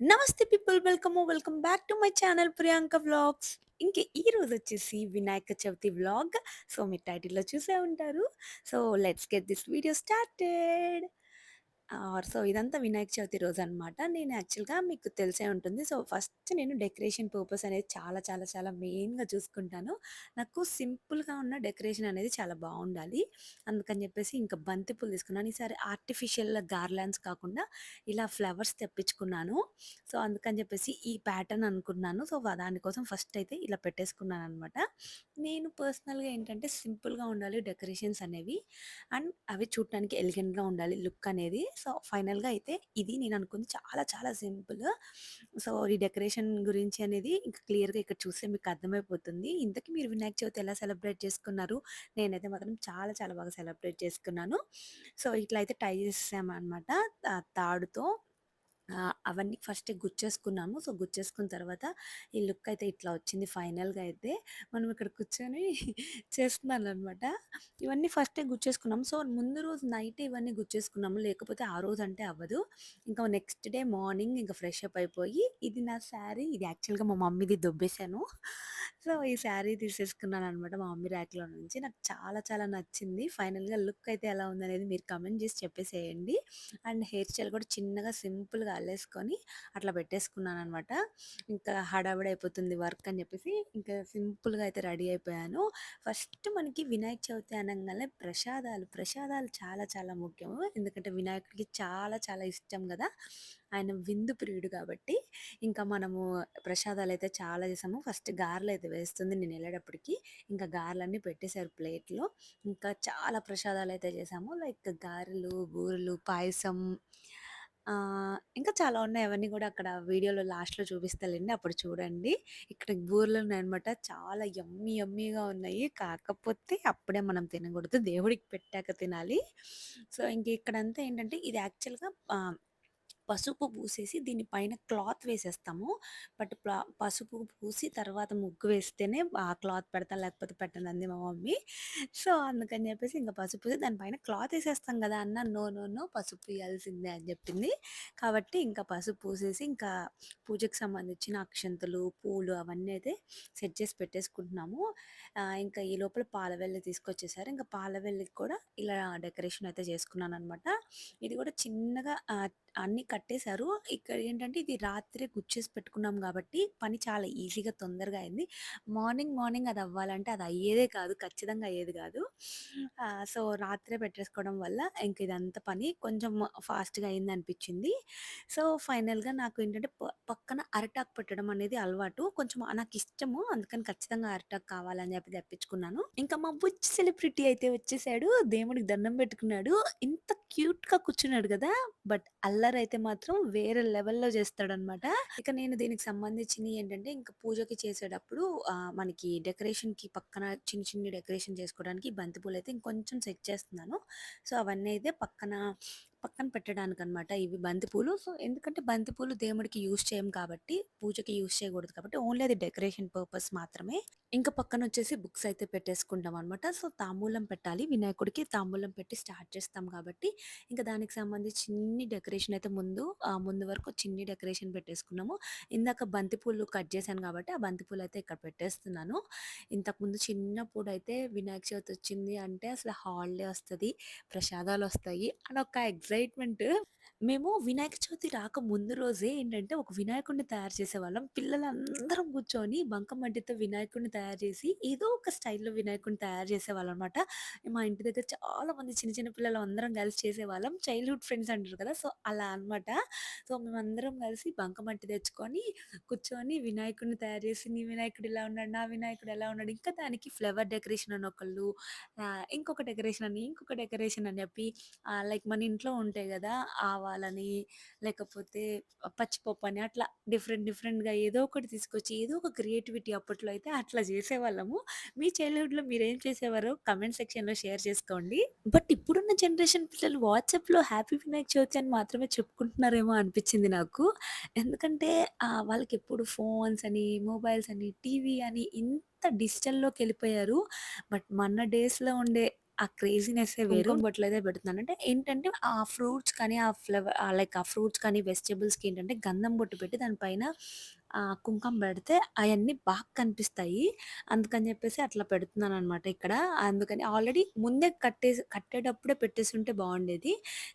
నమస్తే people welcome welcome back to my channel Priyanka vlogs. ఇంకా ఈ రోజు వచ్చేసి వినాయక చవితి వ్లాగ్. సో మీరు టైటిల్లో చూసే ఉంటారు. So let's get this video started. Or so ఇదంతా వినాయక చవితి రోజు అనమాట నేను యాక్చువల్గా మీకు తెలిసే ఉంటుంది. సో ఫస్ట్ నేను డెకరేషన్ పర్పస్ అనేది చాలా చాలా చాలా మెయిన్గా చూసుకుంటాను. నాకు సింపుల్గా ఉన్న డెకరేషన్ అనేది చాలా బాగుండాలి. అందుకని చెప్పేసి ఇంకా బంతిపూలు తీసుకున్నాను. ఈసారి ఆర్టిఫిషియల్ గార్లాండ్స్ కాకుండా ఇలా ఫ్లవర్స్ తెప్పించుకున్నాను. సో అందుకని చెప్పేసి ఈ ప్యాటర్న్ అనుకున్నాను. సో దానికోసం ఫస్ట్ అయితే ఇలా పెట్టేసుకున్నాను అనమాట నేను పర్సనల్గా ఏంటంటే సింపుల్గా ఉండాలి డెకరేషన్స్ అనేవి. అండ్ అవి చూడటానికి ఎలిగెంట్గా ఉండాలి లుక్ అనేది. సో ఫైనల్గా అయితే ఇది నేను అనుకుంది చాలా చాలా సింపుల్. సో ఈ డెకరేషన్ గురించి అనేది ఇంకా క్లియర్గా ఇక్కడ చూస్తే మీకు అర్థమైపోతుంది. ఇంతకీ మీరు వినాయక చవితి ఎలా సెలబ్రేట్ చేసుకున్నారు? నేనైతే మాత్రం చాలా చాలా బాగా సెలబ్రేట్ చేసుకున్నాను. సో ఇట్లా అయితే టై చేసామన్నమాట తాడుతో. అవన్నీ ఫస్టే గుచ్చేసుకున్నాము. సో, గుచ్చేసుకున్న తర్వాత ఈ లుక్ అయితే ఇట్లా వచ్చింది ఫైనల్‌గా అయితే. మనం ఇక్కడ కూర్చొని చేస్తున్నాను అనమాట ఇవన్నీ ఫస్టే గుచ్చేసుకున్నాము. సో, ముందు రోజు నైట్ ఇవన్నీ గుచ్చేసుకున్నాము. లేకపోతే ఆ రోజు అంటే అవ్వదు. ఇంకా నెక్స్ట్ డే మార్నింగ్ ఇంకా ఫ్రెష్ అప్ అయిపోయి ఇది నా శారీ. ఇది యాక్చువల్‌గా మా మమ్మీది దొబ్బేసాను. సో, ఈ శారీ తీసేసుకున్నాననమాట మా మమ్మీ ర్యాక్‌లో నుంచి. నాకు చాలా చాలా నచ్చింది. ఫైనల్‌గా లుక్ అయితే ఎలా ఉందనేది మీరు కమెంట్ చేసి చెప్పేసేయండి. అండ్ హెయిర్ స్టైల్ కూడా చిన్నగా సింపుల్‌గా అల్లేసుకొని అట్లా పెట్టేసుకున్నాను అనమాట ఇంకా హడావిడి అయిపోతుంది వర్క్ అని చెప్పేసి ఇంకా సింపుల్‌గా అయితే రెడీ అయిపోయాను. ఫస్ట్ మనకి వినాయక చవితి అనంగానే ప్రసాదాలు, ప్రసాదాలు చాలా చాలా ముఖ్యము. ఎందుకంటే వినాయకుడికి చాలా చాలా ఇష్టం కదా ఆయన విందు ప్రియుడు కాబట్టి ఇంకా మనము ప్రసాదాలు అయితే చాలా చేసాము. ఫస్ట్ గారెలైతే వేస్తుంది నేను వెళ్ళేటప్పటికి ఇంకా గారెలన్నీ పెట్టేశారు ప్లేట్‌లో. ఇంకా చాలా ప్రసాదాలు అయితే చేసాము. లైక్ గారెలు, బూరెలు, పాయసం ఆహ్, ఇంకా చాలా ఉన్నాయి. అవన్నీ గూడా అక్కడ వీడియోలో లాస్ట్‌లో చూపిస్తాలెండి. అప్పుడు చూడండి. ఇక్కడ బూరెలున్నాయన్నమాట. చాలా యమ్మీ యమ్మీగా ఉన్నాయి. కాకపోతే అప్పుడే మనం తినకూడదు. దేవుడికి పెట్టాక తినాలి. సో, ఇంక ఇక్కడంతా ఏంటంటే ఇది యాక్చువల్‌గా ఆహ్ పసుపు పూసేసి దీని పైన క్లాత్ వేసేస్తాము. బట్ పసుపు పూసి తర్వాత ముగ్గు వేస్తేనే ఆ క్లాత్ పెడతా లేకపోతే పెట్టనంది మా మమ్మీ. సో, అందుకని చెప్పేసి ఇంకా పసుపు పూసి దానిపైన క్లాత్ వేసేస్తాం కదా అన్న నో, నో, నో పసుపు పూయాల్సిందే అని చెప్పింది కాబట్టి ఇంకా పసుపు పూసేసి ఇంకా పూజకి సంబంధించిన అక్షంతలు, పూలు అవన్నీ అయితే సెట్ చేసి పెట్టేసుకుంటున్నాము. ఇంకా ఈ లోపల పాలవెల్లి తీసుకొచ్చేసారు. ఇంకా పాలవెల్లికి కూడా ఇలా డెకరేషన్ అయితే చేసుకున్నాను అనమాట ఇది కూడా చిన్నగా అన్నీ కట్టేశారు. ఇక్కడ ఏంటంటే ఇది రాత్రే గుచ్చేసి పెట్టుకున్నాం కాబట్టి పని చాలా ఈజీగా తొందరగా అయింది. మార్నింగ్, మార్నింగ్ అది అవ్వాలంటే అది అయ్యేదే కాదు. ఖచ్చితంగా అయ్యేది కాదు సో, రాత్రే పెట్టేసుకోవడం వల్ల ఇంక ఇదంతా పని కొంచెం ఫాస్ట్‌గా అయింది అనిపించింది సో, ఫైనల్‌గా నాకు ఏంటంటే ప పక్కన అరటాక్ పెట్టడం అనేది అలవాటు. కొంచెం నాకు ఇష్టము అందుకని ఖచ్చితంగా అరటాక్ కావాలని చెప్పి తెప్పించుకున్నాను. ఇంకా మా బుచ్ సెలబ్రిటీ అయితే వచ్చేసాడు. దేవుడికి దండం పెట్టుకున్నాడు. ఇంత క్యూట్‌గా కూర్చున్నాడు కదా బట్ అల్లరైతే మాత్రం వేరే లెవెల్‌లో చేస్తాడనమాట. ఇక నేను దీనికి సంబంధించినవి ఏంటంటే ఇంకా పూజకి చేసేటప్పుడు మనకి మనకి డెకరేషన్‌కి పక్కన చిన్ని చిన్ని డెకరేషన్ చేసుకోవడానికి బంతిపూలు అయితే ఇంకొంచెం సెట్ చేస్తున్నాను. సో, అవన్నీ అయితే పక్కన పక్కన పెట్టడానికనమాట ఇవి బంతిపూలు సో, ఎందుకంటే బంతిపూలు దేవుడికి యూజ్ చేయం కాబట్టి, పూజకి యూజ్ చేయకూడదు కాబట్టి ఓన్లీ అది డెకరేషన్ పర్పస్ మాత్రమే. ఇంకా పక్కన వచ్చేసి బుక్స్ అయితే పెట్టేసుకుంటాం అనమాట సో, తాంబూలం పెట్టాలి. వినాయకుడికి తాంబూలం పెట్టి స్టార్ట్ చేస్తాం కాబట్టి, ఇంకా దానికి సంబంధించి చిన్ని డెకరేషన్ అయితే ముందు ముందు వరకు చిన్ని డెకరేషన్ పెట్టేసుకున్నాము. ఇందాక బంతిపూలు కట్ చేశాను కాబట్టి, ఆ బంతిపూలు అయితే ఇక్కడ పెట్టేస్తున్నాను. ఇంతకుముందు చిన్నప్పుడు అయితే వినాయక చవితి వచ్చింది అంటే అసలు హాలిడే ప్రసాదాలు వస్తాయి అని ఒక எக்ஸைட்மெண்ட்டு మేము వినాయక చవితి రాక ముందు రోజే ఏంటంటే ఒక వినాయకుడిని తయారు చేసేవాళ్ళం. పిల్లలందరం కూర్చొని బంకమట్టితో వినాయకుడిని తయారు చేసి ఏదో ఒక స్టైల్‌లో వినాయకుడిని తయారు చేసేవాళ్ళనమాట. మా ఇంటి దగ్గర చాలా మంది చిన్న చిన్న పిల్లలు అందరం కలిసి చేసేవాళ్ళం. చైల్డ్‌హుడ్ ఫ్రెండ్స్ అంటారు కదా! సో, అలా అనమాట. సో, మేమందరం కలిసి బంకమట్టి తెచ్చుకొని కూర్చొని వినాయకుడిని తయారు చేసి, నీ వినాయకుడు ఇలా ఉన్నాడు, నా వినాయకుడు ఎలా ఉన్నాడు, ఇంకా దానికి ఫ్లవర్ డెకరేషన్ అని ఒకళ్ళు, ఇంకొక డెకరేషన్ అని, ఇంకొక డెకరేషన్ అని చెప్పి లైక్ మన ఇంట్లో ఉంటాయి కదా ఆ కావాలని లేకపోతే పచ్చిపప్పని అట్లా డిఫరెంట్ డిఫరెంట్‌గా ఏదో ఒకటి తీసుకొచ్చి, ఏదో ఒక క్రియేటివిటీ అప్పట్లో అయితే అట్లా చేసేవాళ్ళము. మీ చైల్డ్‌హుడ్‌లో మీరేం చేసేవారో కామెంట్ సెక్షన్‌లో షేర్ చేసుకోండి. బట్ ఇప్పుడున్న జనరేషన్ పిల్లలు వాట్సాప్‌లో హ్యాపీ వినాయక చవితి అని మాత్రమే చెప్పుకుంటున్నారేమో అనిపించింది నాకు. ఎందుకంటే వాళ్ళకి ఎప్పుడు ఫోన్స్ అని, మొబైల్స్ అని, టీవీ అని ఇంత డిజిటల్‌లోకెళ్ళిపోయారు. బట్ మన డేస్‌లో ఉండే ఆ క్రేజీనెస్సే వేరు. కుంకుమ బొట్లయితే పెడుతున్నాను. అంటే ఏంటంటే ఆ ఫ్రూట్స్ కానీ, ఆ ఫ్లవ ఆహ్, లైక్ ఆ ఫ్రూట్స్ కానీ, వెజిటబుల్స్‌కి ఏంటంటే గంధం బొట్టు పెట్టి దాని పైన ఆహ్, కుంకం పెడితే అయన్నీ బాగా కనిపిస్తాయి. అందుకని చెప్పేసి అట్లా పెడుతున్నాననమాట ఇక్కడ. అందుకని ఆల్రెడీ ముందే కట్టేసి కట్టేటప్పుడే పెట్టేసుంటే బావుండేది.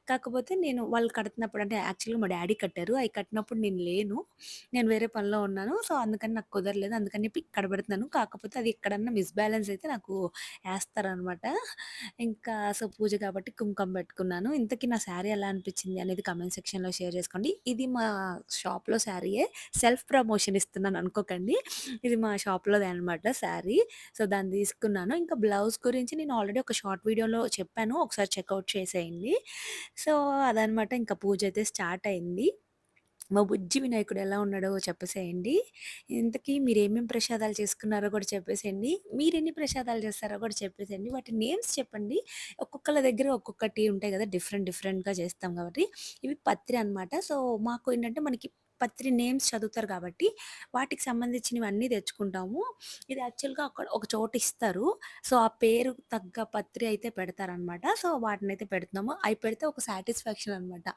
కాకపోతే నేను వాళ్ళు కడుతున్నప్పుడు అంటే యాక్చువల్‌గా మా డ్యాడీ కట్టారు. అయి కట్టినప్పుడు నేను లేను. నేను వేరే పనిలో ఉన్నాను. సో, అందుకని నాకు కుదరలేదు. అందుకని చెప్పి ఇక్కడ పెడుతున్నాను. కాకపోతే అది ఎక్కడన్నా మిస్‌బాలన్స్ అయితే నాకు ఏస్తారనమాట. ఇంకా సో, పూజ కాబట్టి కుంకుమ పెట్టుకున్నాను. ఇంతకీ నా శారీ ఎలా అనిపించింది అనేది కామెంట్ సెక్షన్‌లో షేర్ చేసుకోండి. ఇది మా షాప్‌లో శారీయే. సెల్ఫ్ ప్రమోషన్ ఇస్తున్నాను అనుకోకండి. ఇది మా షాప్లోది అనమాట శారీ. సో, దాన్ని తీసుకున్నాను. ఇంకా బ్లౌజ్ గురించి నేను ఆల్రెడీ ఒక షార్ట్ వీడియోలో చెప్పాను. ఒకసారి చెక్అవుట్ చేసేయండి. సో, అదనమాట ఇంకా పూజ అయితే స్టార్ట్ అయింది. మా బుజ్జి వినాయకుడు ఎలా ఉన్నాడో చెప్పేసేయండి. ఇంతకీ మీరు ఏమేమి ప్రసాదాలు చేసుకున్నారో కూడా చెప్పేసేయండి. మీరు ఎన్ని ప్రసాదాలు చేస్తారో కూడా చెప్పేసేయండి. వాటి నేమ్స్ చెప్పండి. ఒక్కొక్కళ్ళ దగ్గర ఒక్కొక్కటి ఉంటాయి కదా! డిఫరెంట్ డిఫరెంట్‌గా చేస్తాం కాబట్టి. ఇవి పత్రి అనమాట. సో, మాకు ఏంటంటే మనకి పత్రి నేమ్స్ చదువుతారు కాబట్టి వాటికి సంబంధించినవి అన్నీ తెచ్చుకుంటాము. ఇది యాక్చువల్‌గా అక్కడ ఒక చోట ఇస్తారు. సో, ఆ పేరు తగ్గ పత్రి అయితే పెడతారనమాట. సో, వాటిని అయితే పెడుతున్నాము. అవి పెడితే ఒక సాటిస్ఫాక్షన్ అనమాట.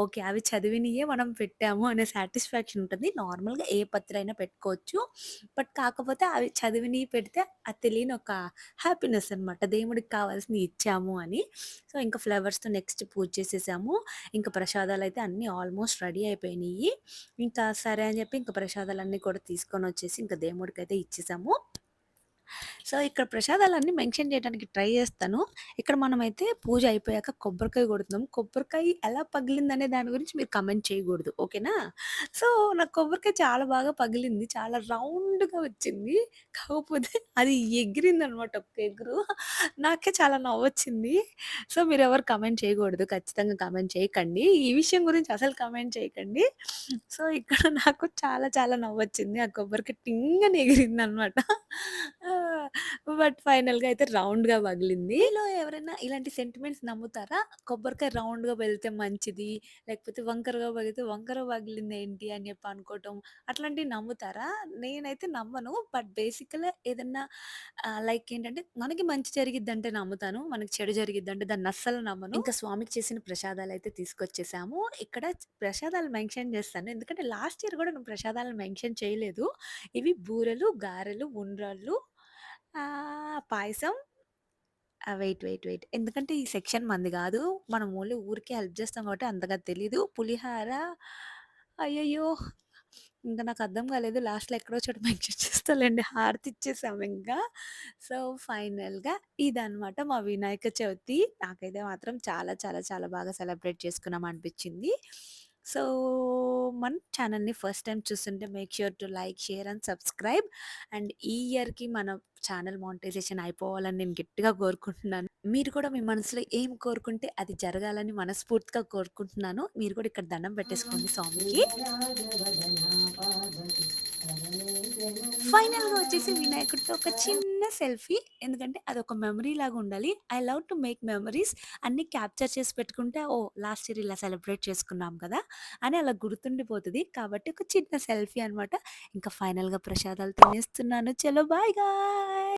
ఓకే. అవి చదివినయే మనం పెట్టాము అనే సాటిస్ఫాక్షన్ ఉంటుంది నార్మల్‌గా ఏ పత్రి అయినా పెట్టుకోవచ్చు. బట్ కాకపోతే అవి చదివినవి పెడితే అది తెలియని ఒక హ్యాపీనెస్ అనమాట. దేవుడికి కావాల్సింది ఇచ్చాము అని. సో, ఇంకా ఫ్లవర్స్‌తో నెక్స్ట్ పూజ చేసేసాము. ఇంకా ప్రసాదాలు అయితే అన్నీ ఆల్మోస్ట్ రెడీ అయిపోయినాయి ఇంకా సరే అని చెప్పి ఇంకా ప్రసాదాలన్నీ కూడా తీసుకొని వచ్చేసి ఇంకా అయితే ఇచ్చేసాము. సో, ఇక్కడ ప్రసాదాలన్నీ మెన్షన్ చేయడానికి ట్రై చేస్తాను. ఇక్కడ మనమైతే పూజ అయిపోయాక కొబ్బరికాయ కొడుతున్నాం. కొబ్బరికాయ ఎలా పగిలిందనే దాని గురించి మీరు కమెంట్ చేయకూడదు. ఓకేనా? సో, నాకు కొబ్బరికాయ చాలా బాగా పగిలింది. చాలా రౌండ్‌గా వచ్చింది. కాకపోతే అది ఎగిరిందనమాట ఒక్క ఎగురు. నాకే చాలా నవ్వొచ్చింది. సో, మీరు ఎవరు కమెంట్ చేయకూడదు. ఖచ్చితంగా కమెంట్ చేయకండి. ఈ విషయం గురించి అసలు కమెంట్ చేయకండి. సో, ఇక్కడ నాకు చాలా చాలా నవ్వొచ్చింది. ఆ కొబ్బరికాయ టింగని ఎగిరిందనమాట. అనమాట బట్ ఫైనల్‌గా అయితే రౌండ్‌గా పగిలింది. మీలో ఎవరైనా ఇలాంటి సెంటిమెంట్స్ నమ్ముతారా? కొబ్బరికాయ రౌండ్‌గా పెగిలితే మంచిది. లేకపోతే వంకరగా పగిలితే వంకర పగిలిందేంటి అని చెప్పి అనుకోవటం. అట్లాంటివి నమ్ముతారా? నేనైతే నమ్మను. బట్ బేసికల్‌గా ఏదన్నా ఆహ్, లైక్ ఏంటంటే మనకి మంచి జరిగిద్దంటే నమ్ముతాను. మనకి చెడు జరిగిద్దంటే దాన్ని అస్సలు నమ్మను. ఇంకా స్వామికి చేసిన ప్రసాదాలయితే తీసుకొచ్చేసాము. ఇక్కడ ప్రసాదాలు మెన్షన్ చేస్తాను. ఎందుకంటే లాస్ట్ ఇయర్ కూడా నేను ప్రసాదాలను మెన్షన్ చేయలేదు. ఇవి బూరెలు, గారెలు, ఉండ్రాళ్ళు పాయసం ఆ! Wait, wait, wait. ఎందుకంటే ఈ సెక్షన్ మనది గాదు. మనం ఓన్లీ ఊరికే హెల్ప్ చేస్తాం కాబట్టి అంతగా తెలీదు. పులిహార అయ్యయ్యో! ఇంక నాకు అర్థం కాలేదు. లాస్ట్‌లో ఎక్కడో చోట మెన్షన్ చేస్తాలెండి. హారతి ఇచ్చేసాము ఇంకా. సో, ఫైనల్‌గా ఇదనమాట మా వినాయక చవితి. నాకైతే మాత్రం చాలా చాలా చాలా బాగా సెలబ్రేట్ చేసుకున్నాం అనిపించింది సో, మన ఛానెల్‌ని ఫస్ట్ టైమ్ చూస్తుంటే make sure to like, share and subscribe. And ఈ ఇయర్‌కి మన ఛానెల్ మానిటైజేషన్ అయిపోవాలని నేను గట్టిగా కోరుకుంటున్నాను. మీరు కూడా మీ మనసులో ఏం కోరుకుంటే అది జరగాలని మనస్ఫూర్తిగా కోరుకుంటున్నాను. మీరు కూడా ఇక్కడ దండం పెట్టేసుకోండి స్వామికి. ఫైనల్‌గా వచ్చేసి వినాయకుడితో ఒక చిన్న సెల్ఫీ. ఎందుకంటే అది ఒక మెమరీ లాగా ఉండాలి. I love to make memories. అన్ని క్యాప్చర్ చేసి పెట్టుకుంటే ఓ లాస్ట్ ఇయర్ ఇలా సెలబ్రేట్ చేసుకున్నాం కదా! అని అలా గుర్తుండిపోతుంది కాబట్టి ఒక చిన్న సెల్ఫీ అనమాట. ఇంకా ఫైనల్‌గా ప్రసాదాలు తినేస్తున్నాను. చలో బాయ్ గాయ్